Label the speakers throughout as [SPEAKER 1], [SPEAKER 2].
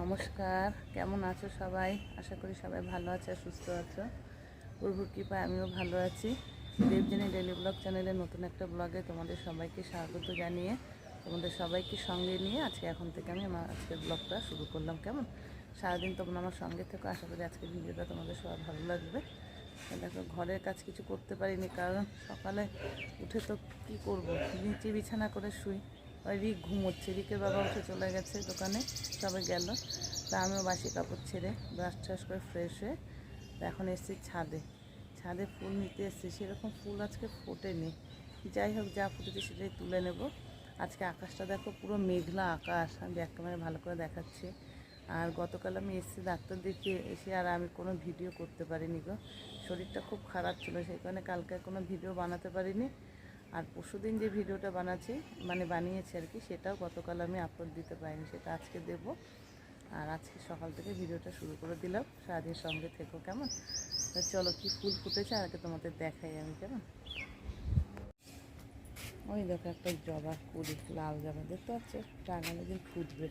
[SPEAKER 1] নমস্কার, কেমন আছো সবাই? আশা করি সবাই ভালো আছে আর সুস্থ আছো। প্রভুর কৃপায় আমিও ভালো আছি। দেবজিনী ডেলি ব্লগ চ্যানেলে নতুন একটা ব্লগে তোমাদের সবাইকে স্বাগত জানিয়ে, তোমাদের সবাইকে সঙ্গে নিয়ে আজকে এখন থেকে আমি আমার আজকের ব্লগটা শুরু করলাম। কেমন? সারাদিন তোমরা আমার সঙ্গে থেকো, আশা করি আজকের ভিডিওটা তোমাদের সবার ভালো লাগবে। দেখো, ঘরের কাজ কিছু করতে পারিনি, কারণ সকালে উঠে তো কি করব? নিচে বিছানা করে শুই। ওই রিক ঘুমোচ্ছে রিকের বাবা উঠে চলে গেছে দোকানে সবাই গেল। তা আমিও বাসি কাপড় ছেড়ে ব্রাশ ট্রাশ করে ফ্রেশ হয়ে এখন এসেছি ছাদে। ছাদে ফুল নিতে এসেছি, সেরকম ফুল আজকে ফোটেনি। যাই হোক, যা ফুটেছে সেটাই তুলে নেব। আজকে আকাশটা দেখো পুরো মেঘলা আকাশ, আমি ব্যাক ক্যামেরায় ভালো করে দেখাচ্ছি। আর গতকাল আমি এসেছি ডাক্তার দেখিয়ে এসে আর আমি কোনো ভিডিও করতে পারিনি গো। শরীরটা খুব খারাপ ছিল, সেই কারণে কালকে কোনো ভিডিও বানাতে পারিনি। আর পরশুদিন যে ভিডিওটা বানাচ্ছি মানে বানিয়েছি আর কি, সেটাও গতকাল আমি আপলোড দিতে পারিনি, সেটা আজকে দেব। আর আজকে সকাল থেকে ভিডিওটা শুরু করে দিলাম। সারাদিন সঙ্গে থেকো কেমন? চলো কি ফুল ফুটেছে আগে তোমাদের দেখাই আমি কেমন? ওই দেখো একটা জবা কুড়ি, লাল জবা, দেখতে পাচ্ছ? টাঙানো দিন ফুটবে।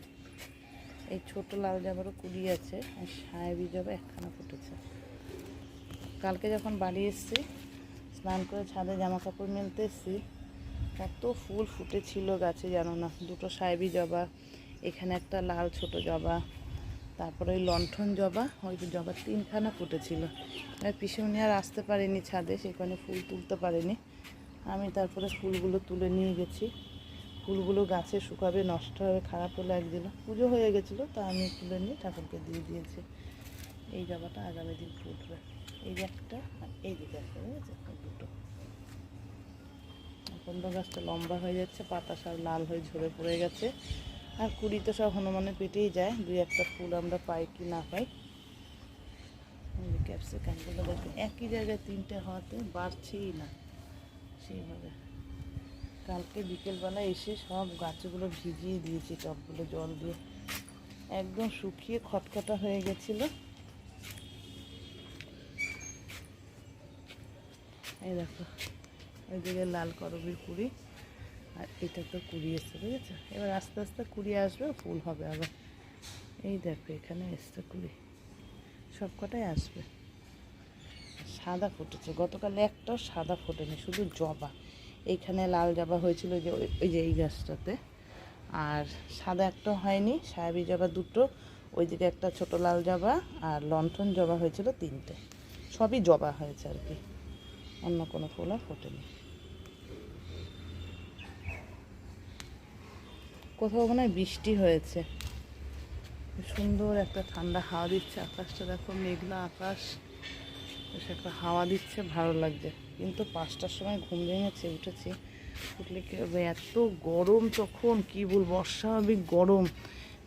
[SPEAKER 1] এই ছোট লাল জবারও কুড়ি আছে, আর সাহেবি জবা একখানা ফুটেছে। কালকে যখন বাড়ি এসছি স্নান করে ছাদে জামা কাপড় মেলতে এসছি কত ফুল ফুটেছিল গাছে, জানো না? দুটো সাহেবি জবা, এখানে একটা লাল ছোট জবা, তারপরে ওই লণ্ঠন জবা, ওই জবা তিনখানা ফুটেছিল। আর পিছনে আর আসতে পারেনি ছাদে সেখানে ফুল তুলতে পারেনি। আমি তারপরে ফুলগুলো তুলে নিয়ে গেছি। ফুলগুলো গাছে শুকাবে, নষ্ট হবে, খারাপ হলে একদিন। পুজো হয়ে গেছিল, তা আমি তুলে নিয়ে ঠাকুরকে দিয়ে দিয়েছি। এই জবাটা আগামী দিন ফুটবে। এই যে একটা, আর এই দিকে একটা, বুঝেছে? তো গাছটা লম্বা হয়ে যাচ্ছে, পাতা সব লাল হয়ে ঝরে পড়ে গেছে। আর কুড়ি তো সব হনুমানের পেটেই যায়, দুই একটা ফুল আমরা পাই কি না পাই। ক্যাপসিকামগুলো দেখো একই জায়গায় তিনটে হওয়াতে বাড়ছেই না সেইভাবে। কালকে বিকেলবেলা এসে সব গাছগুলো ভিজিয়ে দিয়েছি টবগুলো জল দিয়ে। একদম শুকিয়ে খটখটা হয়ে গেছিল। এই দেখো ওইদিকে লাল করবির কুড়ি, আর এটা তো কুড়ি এসছে, বুঝেছ? এবার আস্তে আস্তে কুড়ি আসবে, ফুল হবে আবার। এই দেখো, এখানে এসছে কুড়ি। সব কটাই আসবে। সাদা ফুটেছে। গতকাল একটাও সাদা ফোটেনি, শুধু জবা। এইখানে লাল জবা হয়েছিল যে, ওই- ওই যে এই গাছটাতে। আর সাদা একটা হয়নি, সায়াবি জবা দুটো, ওইদিকে একটা ছোট লাল জবা আর লণ্ঠন জবা হয়েছিল তিনটে। সবই জবা হয়েছে আর কি। অন্য কোনো ফুল আর ফোটেনি। কোথাও মনে হয় বৃষ্টি হয়েছে। সুন্দর একটা ঠান্ডা হাওয়া দিচ্ছে আকাশটা, দেখো মেঘলা আকাশ। বেশ একটা হাওয়া দিচ্ছে, ভালো লাগছে। কিন্তু পাঁচটার সময় ঘুম ভেঙেছে, উঠেছি। উঠলে কি হবে? এত গরম তখন, কি বলব? অস্বাভাবিক গরম।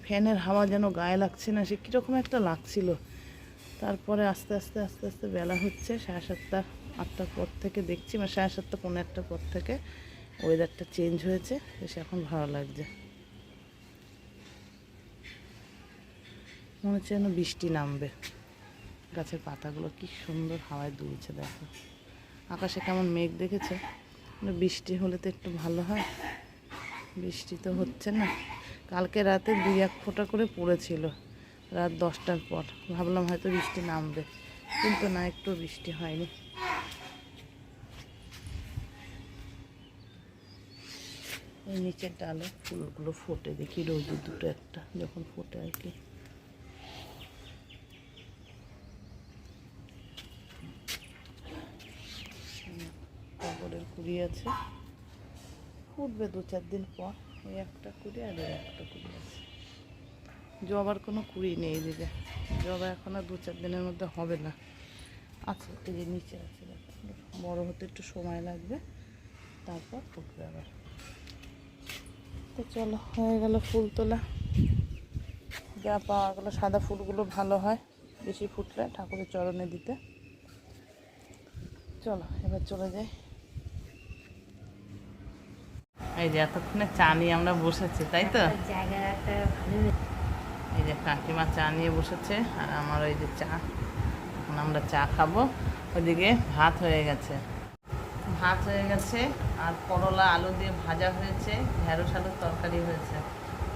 [SPEAKER 1] ফ্যানের হাওয়া যেন গায়ে লাগছে না, সে কীরকম একটা লাগছিল। তারপরে আস্তে আস্তে আস্তে আস্তে বেলা হচ্ছে, সাড়ে সাতটা, আটটার পর থেকে দেখছি মানে সাড়ে সাতটা পনেরো একটার পর থেকে ওয়েদারটা চেঞ্জ হয়েছে, বেশ এখন ভালো লাগছে। মনে হচ্ছে যেন বৃষ্টি নামবে। গাছের পাতাগুলো কি সুন্দর হাওয়ায় দুলছে, দেখো। আকাশে কেমন মেঘ দেখেছে। মানে বৃষ্টি হলে তো একটু ভালো হয়। বৃষ্টি তো হচ্ছে না। কালকে রাতে দুই এক ফোঁটা করে পড়েছিল। রাত দশটার পর। ভাবলাম হয়তো বৃষ্টি নামবে। কিন্তু না, একটু বৃষ্টি হয়নি। এই নিচের ডালে ফুলগুলো ফোটে দেখি রোদের দুটো একটা যখন ফোটে আর কি। কুড়ি আছে। ফুটবে দু চার দিন পর। এই একটা কুড়ি আর এই একটা কুড়ি আছে। জবার কোনো কুড়ি নেই এদিকে জবা এখন আর দু চার দিনের মধ্যে হবে না। আছে এই যে নিচে আছে বড় হতে একটু সময় লাগবে। তারপর ফুটবে আবার। তো চলো, হয়ে গেল ফুল তোলা। যা পাওয়া গেলো, সাদা ফুলগুলো ভালো হয়, বেশি ফুটলে ঠাকুরের চরণে দিতে। চলো, এবার চলে যাই। এই যে এতক্ষণে চা নিয়ে আমরা বসেছি তাই তো? এই যে কাকিমা চা নিয়ে বসেছে আর আমার ওই যে চা। এখন আমরা চা খাব। ওইদিকে ভাত হয়ে গেছে। ভাত হয়ে গেছে আর করলা আলু দিয়ে ভাজা হয়েছে ঢেঁড়স আলুর তরকারি হয়েছে।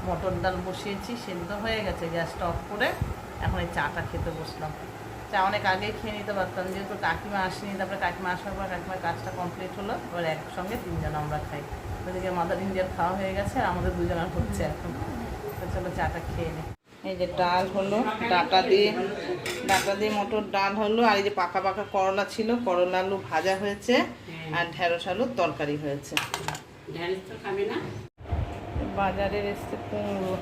[SPEAKER 1] মটর ডাল বসিয়েছি সেদ্ধ হয়ে গেছে গ্যাসটা অফ করে এখন এই চাটা খেতে বসলাম। চা অনেক আগেই খেয়ে নিতে পারতাম যেহেতু কাকিমা আসেনি তারপরে কাকিমা আসার পর কাকিমার কাজটা কমপ্লিট হলো এবার একসঙ্গে তিনজন আমরা খাই। ওদিকে মাদার ইন্ডিয়ার খাওয়া হয়ে গেছে আর আমাদের দুজনের হচ্ছে এখন। চলো চাটা খেয়ে নিই এই যে ডাল হলো ডাটা দিয়ে ডাটা দিয়ে মটর ডাল হলো আর এই যে পাকা পাকা করলা ছিল করলা আলু ভাজা হয়েছে আর ঢেঁড়স আলুর তরকারি হয়েছে।
[SPEAKER 2] ঢ্যাঁড়স তো খাবে না?
[SPEAKER 1] বাজারের এসছে কুমড়ো।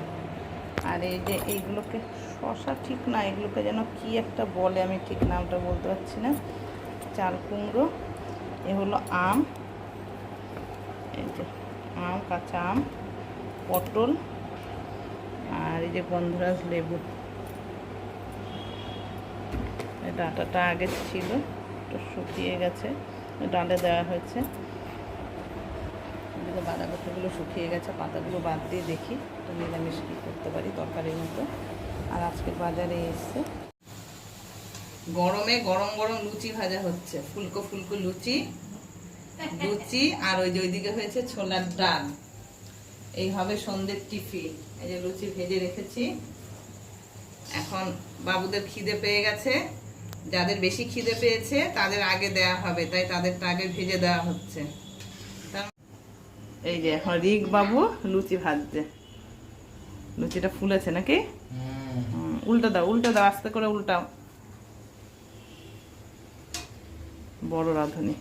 [SPEAKER 1] আর এই যে এইগুলোকে শশা ঠিক না এগুলোকে যেন কি একটা বলে আমি ঠিক নামটা বলতে পারছি না। চাল কুমড়ো এ হলো আম এই যে আম, কাঁচা আম, পটল, আর এই যে গন্ধরাজ লেবু। ডাঁটাটা আগে ছিল তো শুকিয়ে গেছে ডালে দেওয়া হয়েছে। এদিকে বাঁধাকপিগুলো শুকিয়ে গেছে, পাতাগুলো বাদ দিয়ে দেখি তো নিরামিষ কী করতে পারি তরকারির মতো। আর আজকে বাজারে এসছে। গরমে গরম গরম লুচি ভাজা হচ্ছে, ফুলকো ফুলকো লুচি। লুচি আর ওই যে ওইদিকে হয়েছে ছোলার ডাল। এই হবে সন্ধ্যের টিফিন। এই যে লুচি ভেজে রেখেছি। এখন বাবুদের খিদে পেয়ে গেছে। যাদের বেশি খিদে পেয়েছে তাদের আগে দেয়া হবে। তাই তাদেরটা আগে ভেজে দেওয়া হচ্ছে। এই যে এখন রিক বাবু লুচি ভাজছে। লুচিটা ফুলেছে নাকি? উল্টো দাও উল্টো দাও আস্তে করে উল্টাও। বড় রাঁধুনি।